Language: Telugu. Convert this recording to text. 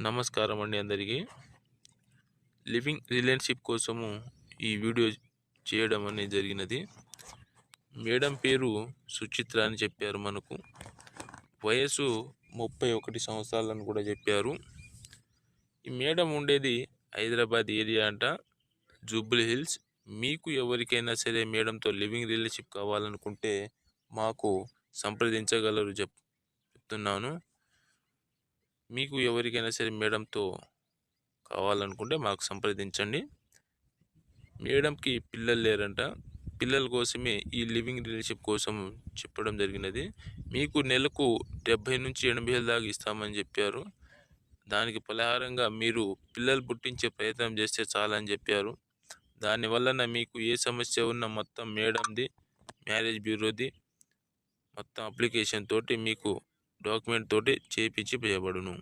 నమస్కారం అండి అందరికీ. లివింగ్ రిలేషన్షిప్ కోసము ఈ వీడియో చేయడం అనేది జరిగినది. మేడం పేరు సుచిత్ర అని చెప్పారు మనకు. వయసు ముప్పై ఒకటి సంవత్సరాలని కూడా చెప్పారు. ఈ మేడం ఉండేది హైదరాబాద్ ఏరియా అంట జూబ్లీ హిల్స్. మీకు ఎవరికైనా సరే మేడంతో లివింగ్ రిలేషన్షిప్ కావాలనుకుంటే మాకు సంప్రదించగలరు చెప్ చెప్తున్నాను. మీకు ఎవరికైనా సరే మేడంతో కావాలనుకుంటే మాకు సంప్రదించండి. మేడంకి పిల్లలు లేరంట. పిల్లల కోసమే ఈ లివింగ్ రిలేషన్షిప్ కోసం చెప్పడం జరిగినది. మీకు నెలకు డెబ్భై నుంచి ఎనభై వేల దాకా ఇస్తామని చెప్పారు. దానికి ఫలహారంగా మీరు పిల్లలు పుట్టించే ప్రయత్నం చేస్తే చాలని చెప్పారు. దానివలన మీకు ఏ సమస్య ఉన్నా మొత్తం మేడంది మ్యారేజ్ బ్యూరోది మొత్తం అప్లికేషన్ తోటి మీకు డాక్యుమెంట్ తోటి చేపించి చేయబడును